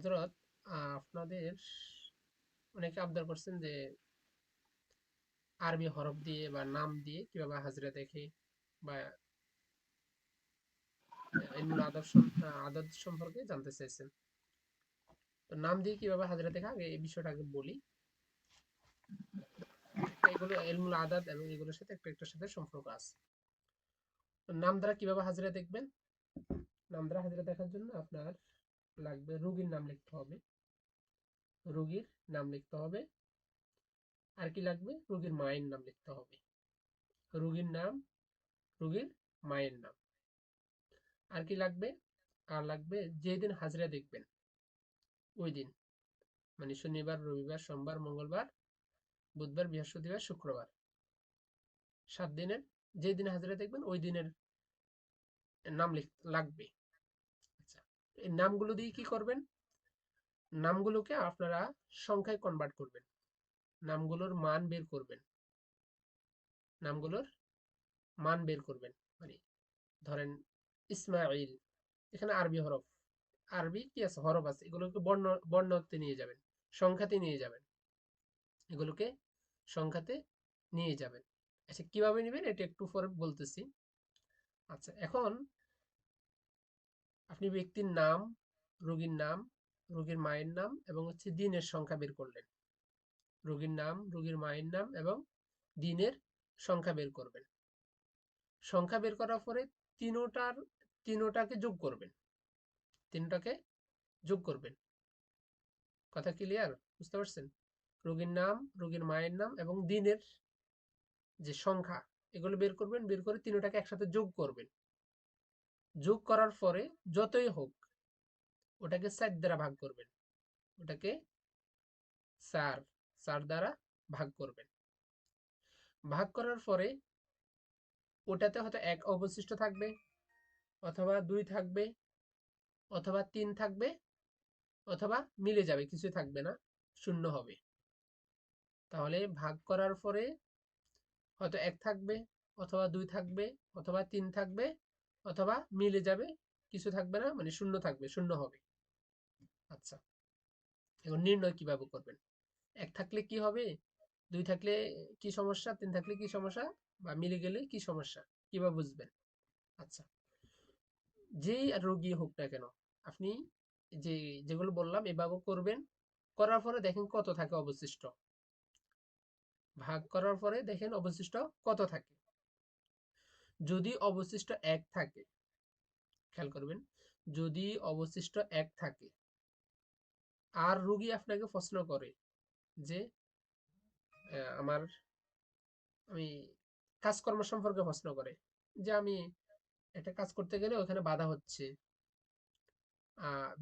হজরত আপনাদের অনেকে আবদার করছেন যে আরবি হরফ দিয়ে বা নাম দিয়ে কীভাবে হাজরা দেখে বা আদব সম্পর্কে জানতে চাইছেন তো নাম দিয়ে কীভাবে দেখা? আগে এই বিষয়টা আগে বলি। এগুলো আদাদ এবং এগুলোর সাথে একটা একটার সাথে সম্পর্ক আছে। নাম দ্বারা কীভাবে হাজরা দেখবেন? নাম দ্বারা হাজরা দেখার জন্য আপনার লাগবে, রোগীর নাম লিখতে হবে। রোগীর নাম লিখতে হবে। আর কি লাগবে? রোগীর মায়ের নাম লিখতে হবে। রোগীর নাম, রোগীর মায়ের নাম। আর কি লাগবে? আর লাগবে যেদিন হাজরা দেখবেন, ওই দিন। মানে শনিবার, রবিবার, সোমবার, মঙ্গলবার, বুধবার, বৃহস্পতিবার, শুক্রবার। সাত দিনের যে দিন হাজরা দেখবেন, ওই দিনের নাম লিখ, লাগবে। এই নামগুলো দিয়ে কি করবেন? নামগুলোকে আপনারা সংখ্যায় কনভার্ট করবেন। নামগুলোর মান বের করবেন। নামগুলোর মান বের করবেন। মানে ধরেন ইসমাইল এখানে আরবি হরফ। আরবি কি আছে? হরফ আছে। এগুলোকে বর্ণ, বর্ণতে নিয়ে যাবেন। সংখ্যাতে নিয়ে যাবেন। এগুলোকে সংখ্যাতে নিয়ে যাবেন। আচ্ছা কীভাবে নেবেন? এটা একটু পরে বলতেছি। আচ্ছা এখন আপনি ব্যক্তির নাম, রোগীর নাম, রোগীর মায়ের নাম এবং হচ্ছে দিনের সংখ্যা বের করলেন। রোগীর নাম, রোগীর মায়ের নাম এবং দিনের সংখ্যা বের করবেন। সংখ্যা বের করার পরে তিনোটার, তিনোটাকে যোগ করবেন। তিনটাকে যোগ করবেন। কথা ক্লিয়ার বুঝতে পারছেন? রোগীর নাম, রোগীর মায়ের নাম এবং দিনের যে সংখ্যা, এগুলো বের করবেন, বের করে তিনটাকে একসাথে যোগ করবেন। যোগ করার পরে যতই হোক, ওটাকে চার দ্বারা ভাগ করবেন। ওটাকে চার চার দ্বারা ভাগ করবেন। ভাগ করার পরে ওটাতে হয়তো এক অবশিষ্ট থাকবে, অথবা দুই থাকবে, অথবা তিন থাকবে, অথবা মিলে যাবে কিছু থাকবে না, শূন্য হবে। তাহলে ভাগ করার পরে হয়তো এক থাকবে, অথবা দুই থাকবে, অথবা তিন থাকবে অথবা মিলে যাবে, কিছু থাকবে না মানে শূন্য থাকবে, শূন্য হবে। আচ্ছা এখন নির্ণয় কীভাবে করবেন? এক থাকলে কি হবে? দুই থাকলে কি সমস্যা? তিন থাকলে কি সমস্যা? বা মিলে গেলে কি সমস্যা? কীভাবে বুঝবেন? আচ্ছা যেই রোগী হোক না কেন, আপনি যে, যেগুলো বললাম, এভাবে করবেন। করার পরে দেখেন কত থাকে অবশিষ্ট। ভাগ করার পরে দেখেন অবশিষ্ট কত থাকে। যদি অবশিষ্ট এক থাকে, খেয়াল করবেন, যদি অবশিষ্ট এক থাকে, আর রোগী আপনাকে প্রশ্ন করে যে আমার, আমি কাজকর্ম সম্পর্কে প্রশ্ন করে যে, আমি একটা কাজ করতে গেলে ওখানে বাধা হচ্ছে।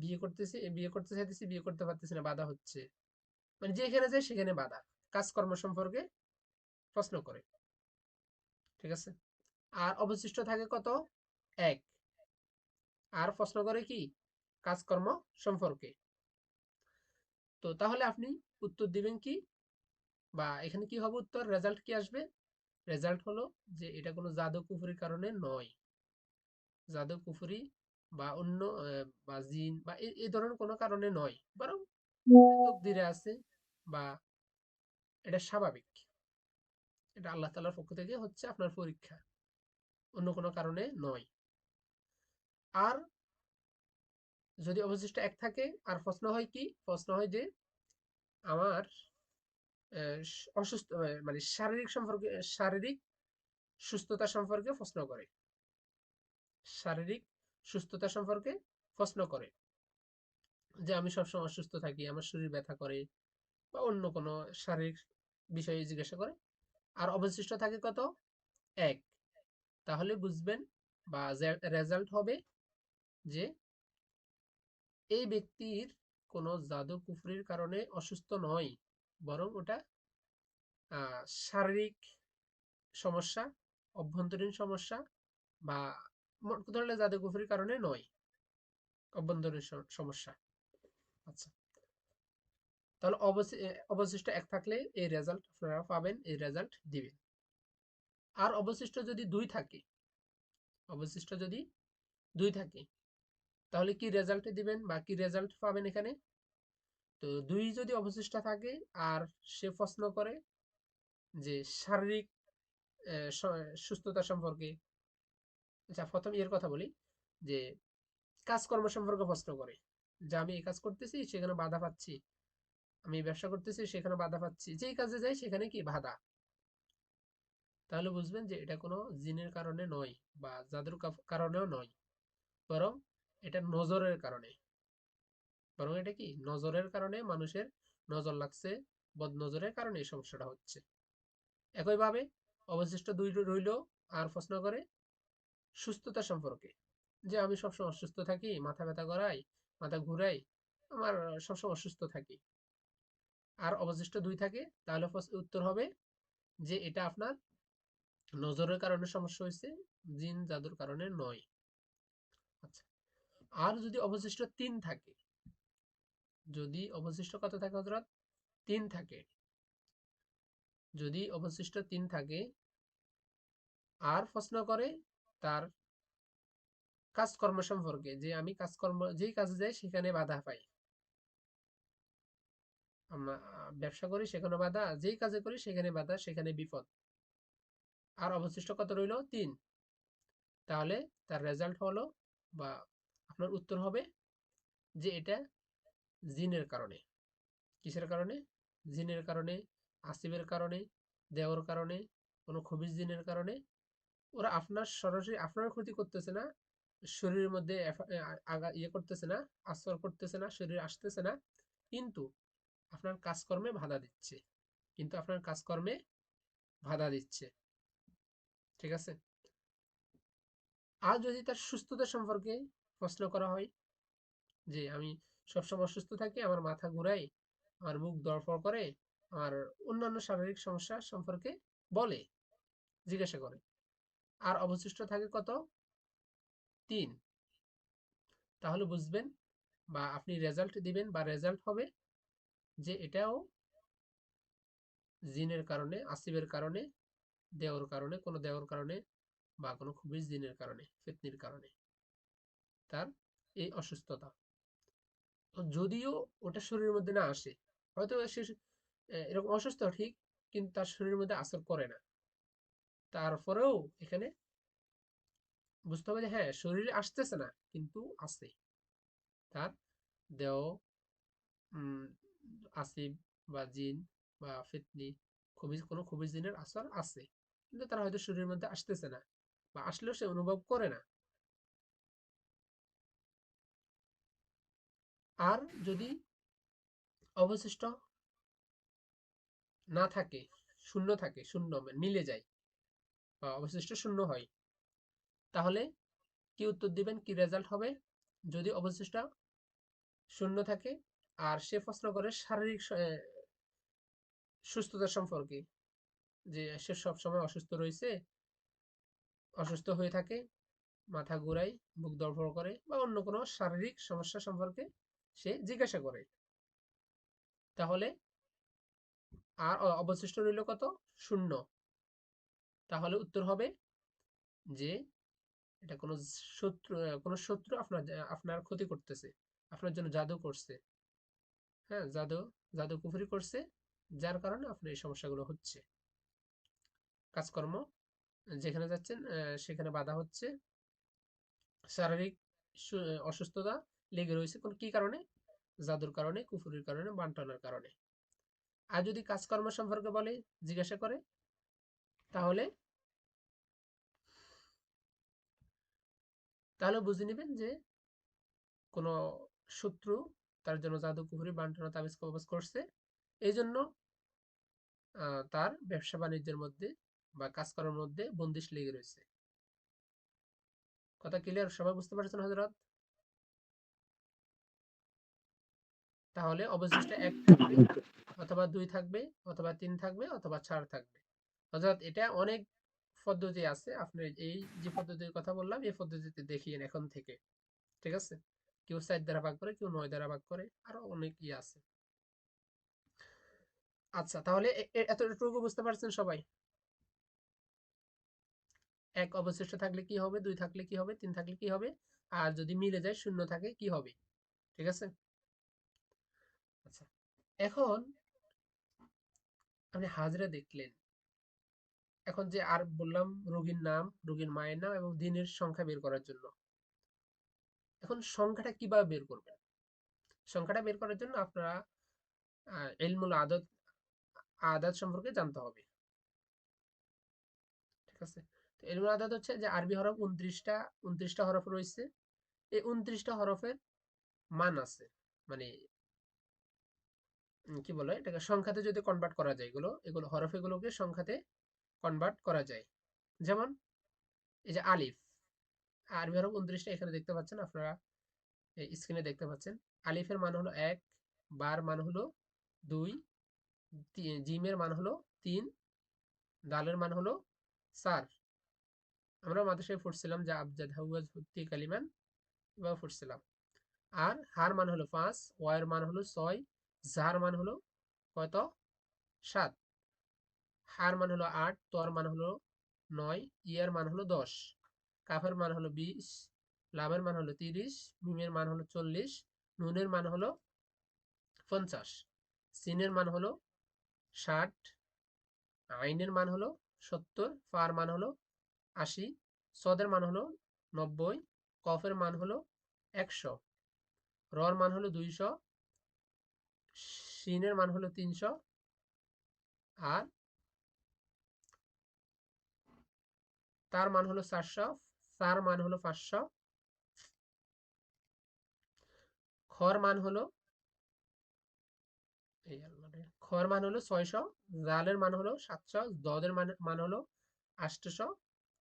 বিয়ে করতেছি বিয়ে করতে চাইতেছি, বিয়ে করতে পারতেছি না, বাধা হচ্ছে। মানে যেখানে যায় সেখানে বাধা, কাজকর্ম সম্পর্কে প্রশ্ন করে। ঠিক আছে? আর অবশিষ্ট থাকে কত? এক। আর প্রশ্ন করে কি? কাজকর্ম সম্পর্কে। তো তাহলে আপনি উত্তর দিবেন কি? বা এখানে কি হবে উত্তর? রেজাল্ট কি আসবে? রেজাল্ট হলো যে এটা কোনো জাদু কুফুরির কারণে নয়। জাদু কুফুরি বা অন্য বা জিন বা এই ধরনের কোনো কারণে নয়। বরং তকদিরে আছে বা এটা স্বাভাবিক। এটা আল্লাহ তালার পক্ষ থেকে হচ্ছে আপনার পরীক্ষা। অন্য কোনো কারণে নয়। আর যদি অবশিষ্ট এক থাকে, আর প্রশ্ন হয় কি? প্রশ্ন হয় যে, আমার অসুস্থ মানে শারীরিক সম্পর্কে শারীরিক সুস্থতা সম্পর্কে প্রশ্ন করে। শারীরিক সুস্থতা সম্পর্কে প্রশ্ন করে যে, আমি সবসময় অসুস্থ থাকি, আমার শরীর ব্যথা করে বা অন্য কোনো শারীরিক বিষয়ে জিজ্ঞাসা করে। আর অবশিষ্ট থাকে কত? এক। তাহলে বুঝবেন বা রেজাল্ট হবে যে এই ব্যক্তির কোনো জাদু কুফরির কারণে অসুস্থ নয়, বরং ওটা শারীরিক সমস্যা, অভ্যন্তরীণ সমস্যা বা হলে জাদু কুফরির কারণে নয়, অভ্যন্তরীণ সমস্যা। আচ্ছা। তাহলে অবশি- অবশিষ্ট এক থাকলে এই রেজাল্ট আপনারা পাবেন, এই রেজাল্ট দিবেন। আর অবশিষ্ট যদি দুই থাকে, অবশিষ্ট যদি দুই থাকে, তাহলে কি রেজাল্ট দিবেন বা কি রেজাল্ট পাবেন এখানে? তো দুই যদি অবশিষ্ট থাকে আর সে প্রশ্ন করে যে শারীরিক সুস্থতা সম্পর্কে আচ্ছা প্রথম এর কথা বলি, যে কাজকর্ম সম্পর্কে প্রশ্ন করে, যে আমি এই কাজ করতেছি, সেখানে বাধা পাচ্ছি, আমি ব্যবসা করতেছি, সেখানে বাধা পাচ্ছি, যেই কাজে যাই সেখানে কি বাধা? তাহলে বুঝবেন যে এটা কোনো জিনের কারণে নয় বা জাদুর কারণেও নয়। বরং এটা নজরের কারণে। বরং এটা কি? নজরের কারণে মানুষের নজর লাগছে বদ নজরের কারণে এই সমস্যাটা হচ্ছে। একইভাবে অবশিষ্ট দুই রইল আর প্রশ্ন করে সুস্থতা সম্পর্কে। যে আমি সবসময় অসুস্থ থাকি, মাথা ব্যথা করাই, মাথা ঘুরাই, আমার সবসময় অসুস্থ থাকি। আর অবশিষ্ট দুই থাকে, তাহলে উত্তর হবে যে এটা আপনার নজরের কারণে সমস্যা হয়েছে জিন জাদুর কারণে নয়। আচ্ছা আর যদি অবশিষ্ট তিন থাকে, যদি অবশিষ্ট কত থাকে হজরত তিন থাকে। যদি অবশিষ্ট তিন থাকে, আর প্রশ্ন করে তার কাজকর্ম সম্পর্কে, যে আমি কাজকর্ম, যেই কাজে যাই সেখানে বাধা পাই। আমরা ব্যবসা করি, সেখানে বাধা, যেই কাজে করি সেখানে বাধা, সেখানে বিপদ। আর অবশিষ্ট কত রইল? তিন। তাহলে তার রেজাল্ট হলো বা আপনার উত্তর হবে যে এটা জিনের কারণে। কিসের কারণে? জিনের কারণে আসিবের কারণে দেওয়ার কারণে, কোনো খবিজ জিনের কারণে। ওরা আপনার সরাসরি আপনার ক্ষতি করতেছে না, শরীরের মধ্যে আগা ইয়ে করতেছে না আসর করতেছে না, শরীরে আসতেছে না, কিন্তু আপনার কাজকর্মে বাধা দিচ্ছে। কিন্তু আপনার কাজকর্মে বাধা দিচ্ছে। ঠিক আছে? আর যদি তার সুস্থতা সম্পর্কে প্রশ্ন করা হয় যে, আমি সবসময় অসুস্থ থাকি, আমার মাথা ঘুরাই আমার মুখ দরফর করে, আমার অন্যান্য শারীরিক সমস্যা সম্পর্কে বলে, জিজ্ঞাসা করে। আর অবশিষ্ট থাকে কত? তিন। তাহলে বুঝবেন বা আপনি রেজাল্ট দিবেন বা রেজাল্ট হবে যে, এটাও জিনের কারণে আসিবের কারণে দেওয়ার কারণে, কোনো দেওয়ার কারণে বা কোনো খুবই জিনের কারণে, ফিতনির কারণে তার এই অসুস্থতা। যদিও ওটা শরীরের মধ্যে না আসে, হয়তো সে এরকম অসুস্থ ঠিক, কিন্তু তার শরীরের মধ্যে আসর করে না। তারপরেও এখানে বুঝতে হবে যে হ্যাঁ শরীরে আসতেছে না, কিন্তু আছে। তার দেহ আসিব বা জিন বা ফিতনি, খুবই, কোনো খুবই জিনের আসর আছে। কিন্তু তার হয়তো শরীরের মধ্যে আসতেছে না বা আসলেও সে অনুভব করে না। আর যদি অবশিষ্ট না থাকে, শূন্য থাকে, শূন্য মিলে যায় বা অবশিষ্ট শূন্য হয়, তাহলে কি উত্তর দিবেন? কি রেজাল্ট হবে? যদি অবশিষ্ট শূন্য থাকে, আর সে প্রশ্ন করে শারীরিক সুস্থতা সম্পর্কে। যে, সে সবসময় অসুস্থ রয়েছে। অসুস্থ হয়ে থাকে, মাথা ঘুরায়, বুক ধড়ফড় করে বা অন্য কোনো শারীরিক সমস্যা সম্পর্কে সে জিজ্ঞাসা করে। তাহলে আর অবশিষ্ট রইল কত? শূন্য। তাহলে উত্তর হবে যে, এটা কোনো শত্রু কোনো শত্রু আপনার আপনার ক্ষতি করতেছে। আপনার জন্য জাদু করছে। হ্যাঁ জাদু জাদু কুফরি করছে, যার কারণে আপনার এই সমস্যাগুলো হচ্ছে। কাজকর্ম, যেখানে যাচ্ছেন সেখানে বাধা হচ্ছে। শারীরিক অসুস্থতা লেগে রয়েছে কোন কি কারণে? জাদুর কারণে, কুফুরির কারণে, বান্টনের কারণে। আর যদি কাজকর্ম সম্পর্কে বলে, জিজ্ঞাসা করে, তাহলে তাহলে বুঝে নেবেন যে কোনো শত্রু তার জন্য জাদু, কুফুরি, বান্টনা, তাবিজ কবজ করছে। এই জন্য তার ব্যবসা বাণিজ্যের মধ্যে বা কাজকর্মের মধ্যে বন্দিশ লেগে রয়েছে। কথা ক্লিয়ার সবাই বুঝতে পারছেন হজরত তাহলে অবশিষ্ট এক থাকবে, অথবা দুই থাকবে, অথবা তিন থাকবে, অথবা চার থাকবে। অর্থাৎ এটা অনেক পদ্ধতি আছে। আপনি এই যে পদ্ধতির কথা বললাম, এই পদ্ধতিতে দেখিয়েন এখন থেকে। ঠিক আছে? কেউ চার দ্বারা ভাগ করে, কেউ নয় দ্বারা ভাগ করে, আরও অনেক ইয়ে আছে। আচ্ছা তাহলে এতটুকু বুঝতে পারছেন সবাই? এক অবশিষ্ট থাকলে কি হবে, দুই থাকলে কি হবে, তিন থাকলে কি হবে, আর যদি মিলে যায় শূন্য থাকে কি হবে? ঠিক আছে? আচ্ছা এখন আপনি হাজরা দেখলেন। এখন যে আর বললাম রোগীর নাম, রোগীর মায়ের নাম এবং দিনের সংখ্যা বের করার জন্য। এখন সংখ্যাটা কীভাবে বের করবেন? সংখ্যাটা বের করার জন্য আপনারা এলমুল আদত আদাত সম্পর্কে জানতে হবে। ঠিক আছে? তো এলমুল আদাত হচ্ছে যে আরবি হরফ উনত্রিশটা উনত্রিশটা হরফ রয়েছে। এই উনত্রিশটা হরফের মান আছে। মানে কি বলে এটাকে? সংখ্যাতে যদি কনভার্ট করা যায় এগুলো এগুলো হরফ এগুলোকে সংখ্যাতে কনভার্ট করা যায়। যেমন এই যে আলিফ, আরবি হরফ উনত্রিশটা এখানে দেখতে পাচ্ছেন আপনারা স্ক্রিনে দেখতে পাচ্ছেন। আলিফের মান হলো এক, বার মান হলো দুই জিমের মান হলো তিন, দালের মান হলো চার। আমরা মাদ্রাসায় পড়ছিলাম যে আবজাদ হাউয়াজ হুত্তি কালিমান এভাবে পড়ছিলাম আর হার মান হলো পাঁচ ওয়ের মান হলো ছয় জার মান হলো কত সাত হার মান হলো আট তর মান হলো নয় ইয়ার মান হলো দশ কাফের মান হলো বিশ লাভের মান হলো তিরিশ মিমের মান হলো চল্লিশ নুনের মান হলো পঞ্চাশ সিনের মান হলো ষাট আইনের মান হলো সত্তর ফার মান হলো আশি সদের মান হলো নব্বই কফের মান হলো একশো রর মান হলো দুইশো সিনের মান হলো তিনশো আর তার মান হলো চারশো সার মান হলো পাঁচশো খর মান হলো খর মান হলো ছয়শো জালের মান হলো সাতশো দদের মান মান হলো আটশো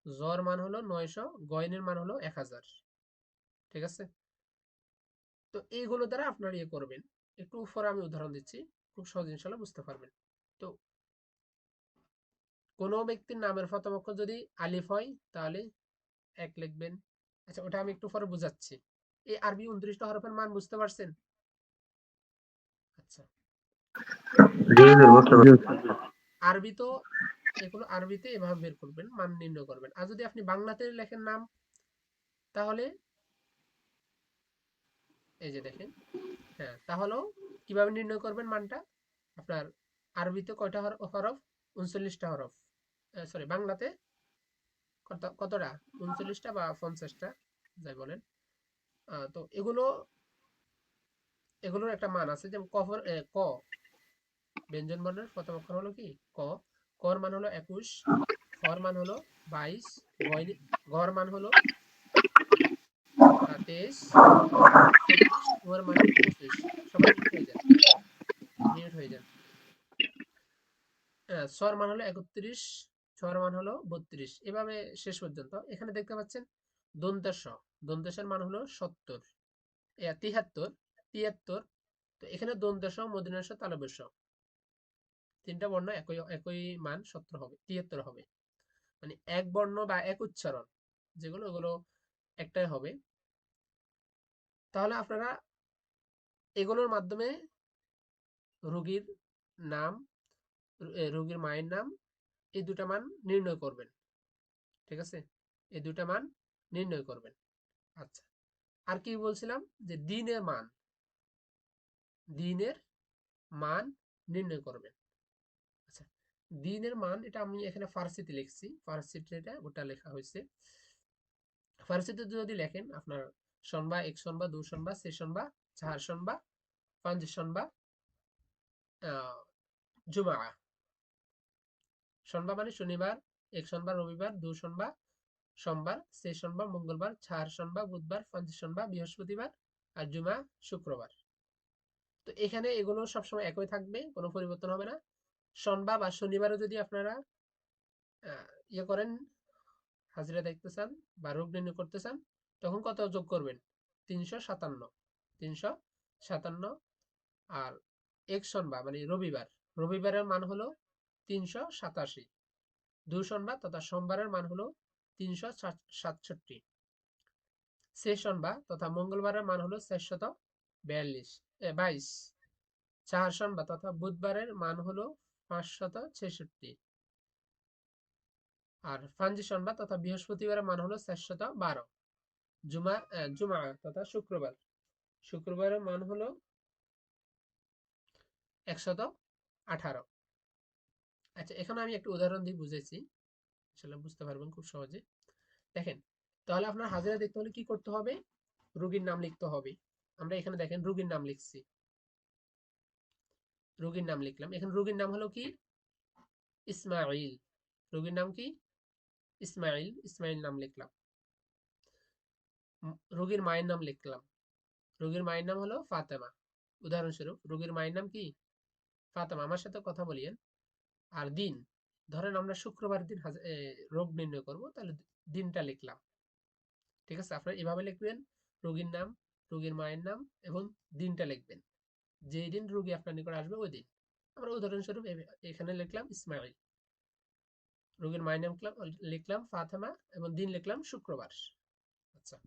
জ্বর মান হলো নয়শো গয়নের মান হলো এক হাজার। ঠিক আছে? তো এইগুলো দ্বারা আপনার ইয়ে করবেন। একটু উপরে আমি উদাহরণ দিচ্ছি খুব সহজ ইনশাল্লাহ বুঝতে পারবেন। তো কোনো ব্যক্তির নামের প্রথম অক্ষর যদি আলিফ হয় তাহলে এক লিখবেন। আচ্ছা ওটা আমি একটু পরে বুঝাচ্ছি। এই আরবি উনত্রিশটা হরফের মান বুঝতে পারছেন? আচ্ছা। আরবি তো এগুলো আরবিতে এভাবে বের করবেন, মান নির্ণয় করবেন। আর যদি আপনি বাংলাতে লেখেন নাম, তাহলে এই যে দেখেন হ্যাঁ তাহলেও কীভাবে নির্ণয় করবেন মানটা? আপনার আরবিতে কয়টা হরফ? উনচল্লিশটা হরফ। সরি বাংলাতে কত, কতটা? উনচল্লিশটা বা পঞ্চাশটা, যাই বলেন। তো এগুলো, এগুলোর একটা মান আছে, যেমন কফর ক, ব্যঞ্জন বর্ণের প্রথম অক্ষর হলো কি? ক। কর মান হলো একুশ খর মান হলো বাইশ, গড় মান হলো মান পঁচিশ। সবাই হয়ে মিনিট হয়ে সর মান হলো একত্রিশ ছর মান হলো বত্রিশ। এভাবে শেষ পর্যন্ত। এখানে দেখতে পাচ্ছেন দন্তেশ দন্তেশের মান হলো সত্তর। তিহাত্তর তিয়াত্তর তো এখানে দন্তেশ মদিনাশ তালবেশ তিনটা বর্ণ একই একই মান সত্তর হবে, তিয়াত্তর হবে। মানে এক বর্ণ বা এক উচ্চারণ যেগুলো, ওগুলো একটাই হবে। তাহলে আপনারা এগুলোর মাধ্যমে রোগীর নাম রোগীর মায়ের নাম, এই দুটা মান নির্ণয় করবেন। ঠিক আছে? এই দুটা মান নির্ণয় করবেন। আচ্ছা আর কি বলছিলাম? যে দিনের মান দিনের মান নির্ণয় করবেন। দিনের মান এটা আমি এখানে ফার্সিতে লিখছি। ফার্সিতে এটা ওটা লেখা হয়েছে ফার্সিতে যদি লেখেন আপনার সনবা, এক সনবা, দু সনবা, সে সনবা, চার সনবা, পাঁচ সনবা জুমা সনবা মানে শনিবার, এক সনবা রবিবার, দু সনবা সোমবার, সে সোমবার মঙ্গলবার, চার সোমবার বুধবার, পাঁচ সোমবার বৃহস্পতিবার আর জুমা শুক্রবার। তো এখানে এগুলো সবসময় একই থাকবে, কোনো পরিবর্তন হবে না। সোমবার বা শনিবারও যদি আপনারা ইয়ে করেন, হাজিরা দেখতে চান বা রোগ নির্ণয় করতে চান, তখন কত যোগ করবেন? তিনশো সাতান্ন। তিনশো সাতান্ন আর এক সোমবার মানে রবিবার। রবিবারের মান হলো তিনশো সাতাশি। দুই সোমবার তথা সোমবারের মান হলো তিনশো সাতষট্টি। সে সোমবার তথা মঙ্গলবারের মান হলো চারশত বিয়াল্লিশ বাইশ। চার সোমবার তথা বুধবারের মান হলো পাঁচশত ছেষট্টি। আর ফাঞ্জি সন্ধ্যা তথা বৃহস্পতিবারের মান হলো চারশত বারো। জুমা জুমা তথা শুক্রবার। শুক্রবারের মান হলো একশত আঠারো। আচ্ছা এখানে আমি একটা উদাহরণ দিয়ে বুঝেছি। আসলে বুঝতে পারবেন খুব সহজে। দেখেন, তাহলে আপনার হাজিরা দেখতে হলে কি করতে হবে? রুগীর নাম লিখতে হবে। আমরা এখানে দেখেন রুগীর নাম লিখছি। রোগীর নাম লিখলাম। এখানে রোগীর নাম হলো কি? ইসমাইল রোগীর নাম কি? ইসমাইল ইসমাইল নাম লিখলাম। রোগীর মায়ের নাম লিখলাম। রোগীর মায়ের নাম হলো ফাতেমা। উদাহরণস্বরূপ, রোগীর মায়ের নাম কি? ফাতেমা। আমার সাথে কথা বলিয়েন। আর দিন। ধরেন আমরা শুক্রবার দিন রোগ নির্ণয় করব, তাহলে দিনটা লিখলাম। ঠিক আছে? আপনারা এভাবে লিখবেন। রোগীর নাম, রোগীর মায়ের নাম এবং দিনটা লিখবেন। যেই দিন রোগী আপনার নিকট আসবে ওই দিন। আমরা উদাহরণস্বরূপ এখানে লিখলাম ইসমাইল। রোগীর মায়ের নাম লিখলাম লিখলাম ফাতেমা এবং দিন লিখলাম শুক্রবার। আচ্ছা।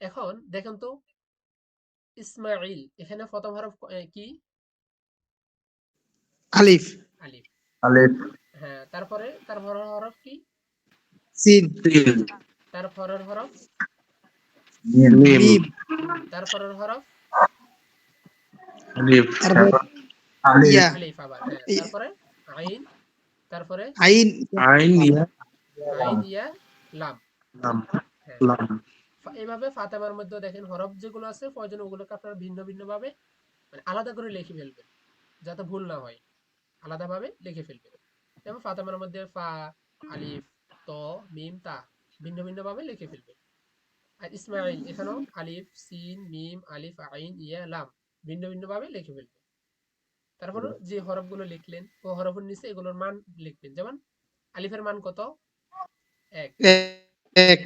এখন দেখেন তো ইসমাইল এখানে প্রথম হরফ কি আলিফ। আলিফ। আলিফ। হ্যাঁ তারপরে তারপর হরফ কি? সিন। তারপরের হরফ? মিম। মিম। তারপরের হরফ? আলিফ আলিফ আবার তারপরে আইন তারপরে আইন আইন ইয়া আইন ইয়া লাম লাম হ্যাঁ লাম এইভাবে ফাতেমার মধ্যে দেখেন হরফ যেগুলো আছে প্রয়োজন ওগুলোকে আপনারা ভিন্ন ভিন্ন ভাবে মানে আলাদা করে লিখে ফেলবেন যাতে ভুল না হয়। আলাদা ভাবে লিখে ফেলবেন। যেমন ফাতেমার মধ্যে ফা আলিফ ত মিম তা ভিন্ন ভিন্ন ভাবে লিখে ফেলবেন। আর ইসমাইল এখানেও আলিফ সিন মিম আলিফ আইন ইয়া লাম। ভিন্ন ভিন্ন ভাবে লিখে ফেলবেন তারপর যে হরফগুলো লিখলেন ও হরফের নিচে এগুলোর মান লিখবেন। যেমন আলিফের মান কত? এক। এক।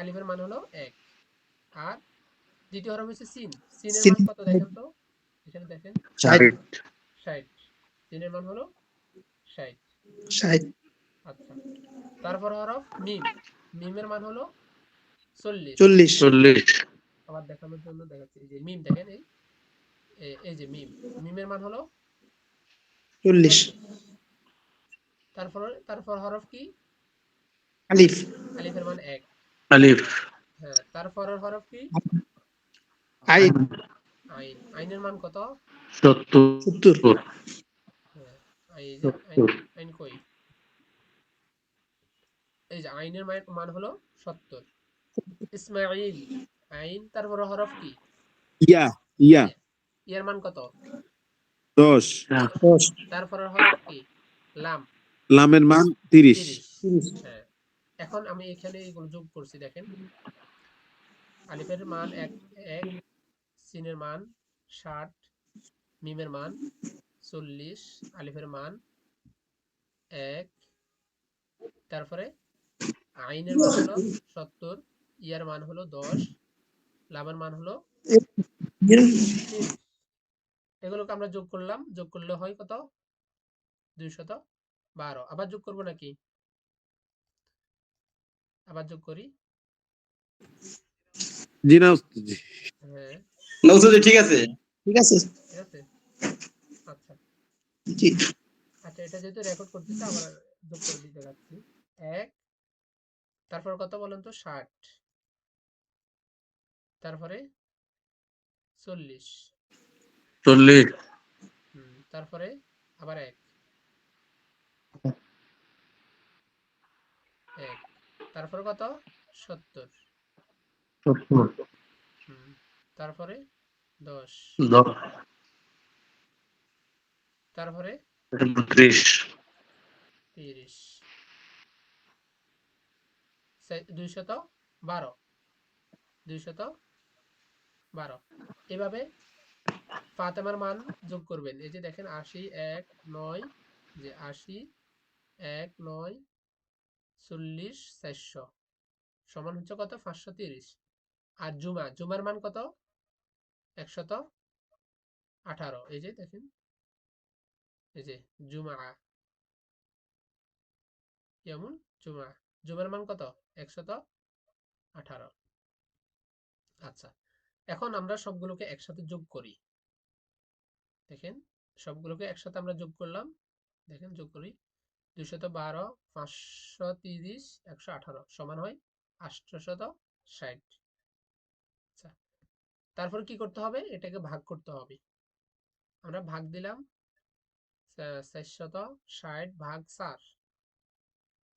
আলিফের মান হলো এক। আর দ্বিতীয় হরফ হচ্ছে সিন। সিনের সিন। মান কত দেখেন তো? এখানে দেখেন। ষাট। সিনের মান হলো ষাট। ষাট। আচ্ছা। তারপর হরফ মিম। মিমের মান হলো চল্লিশ। চল্লিশ। চল্লিশ। আবার দেখানোর জন্য দেখাচ্ছি। এই যে মিম দেখেন এই এই যে মিম মিমের মান হলো চল্লিশ। তারপর তারপর হরফ কি? আলিফ। আলিফের মান এক। আলিফ। হ্যাঁ তারপরের হরফ কি? আইন। আইন। আইনের মান কত? সত্তর। সত্তর। হ্যাঁ এই যে আইন আইন কই? এই যে আইনের মান মান হলো সত্তর। ইসমাইল আইন তারপর হরফ কি? ইয়া ইয়া। ইয়ার মান কত? 10 10 হ্যাঁ। তারপরে হরফ কি? লাম। লামের মান 30 হ্যাঁ। এখন আমি এখানে এগুলো যোগ করছি দেখেন। আলিফের মান 1 1 সিনের মান 60 মিমের মান 40 আলিফের মান এক তারপরে আইনের মান হলো 70 ইয়ার মান হলো 10 লাভের মান হলো এগুলোকে আমরা যোগ করলাম যোগ করলে হয় কত? দুইশত বারো। আবার যোগ করব নাকি? আবার যোগ করি? জি এটা যেহেতু রেকর্ড যোগ করে এক তারপর কত বলেন তো? ষাট। তারপরে চল্লিশ। চল্লিশ? তারপরে আবার এক। এক। তারপর কত? সত্তর। তারপরে দশ। দশ। তারপরে ত্রিশ। তিরিশ দুইশত বারো। দুইশত বারো। এভাবে ফাতেমার মান যোগ করবেন। এই যে দেখেন, আশি, এক, নয়, যে আশি, এক, নয়, চল্লিশ, চারশো। সমান হচ্ছে কত? পাঁচশো তিরিশ। আর জুমা, জুমার মান কত? একশত আঠারো। এই যে দেখেন, এই যে জুমা। যেমন জুমা। জুমার মান কত? একশত আঠারো। আচ্ছা। এখন আমরা সবগুলোকে একসাথে যোগ করি। দেখেন, সবগুলোকে একসাথে আমরা যোগ করলাম। দেখেন, যোগ করি। দুইশত বারো পাঁচশো তিরিশ, একশো আঠারো সমান হয় আটশত ষাট। আচ্ছা তারপর কি করতে হবে? এটাকে ভাগ করতে হবে। আমরা ভাগ দিলাম ষাট ভাগ চার।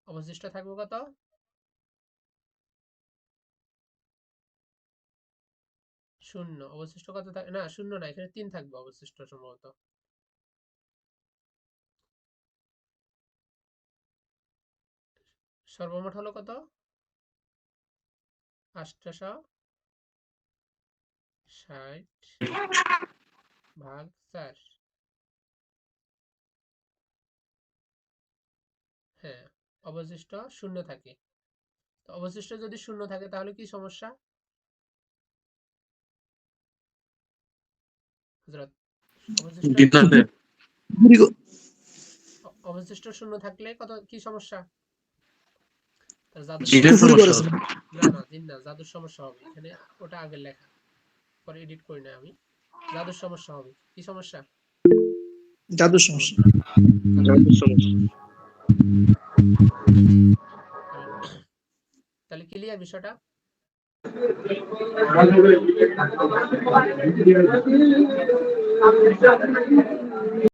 অবশিষ্ট থাকবে কত? শূন্য, অবশিষ্ট কত থাকবে না, শূন্য না, এখানে তিন থাকবে অবশিষ্ট সম্ভবত। সর্বমোট হলো কত? আটশো ষাট ভাগ চার। হ্যাঁ অবশিষ্ট শূন্য থাকে। অবশিষ্ট যদি শূন্য থাকে তাহলে কি সমস্যা? অবশিষ্ট শূন্য থাকলে কত কি সমস্যা? জাদুর সমস্যা- সমস্যা। জাদুর সমস্যা হবে। এখানে ওটা আগের লেখা। পরে এডিট করি না আমি। জাদুর সমস্যা হবে। কি সমস্যা? জাদুর সমস্যা। তাহলে ক্লিয়ার বিষয়টা? அப்படின்னு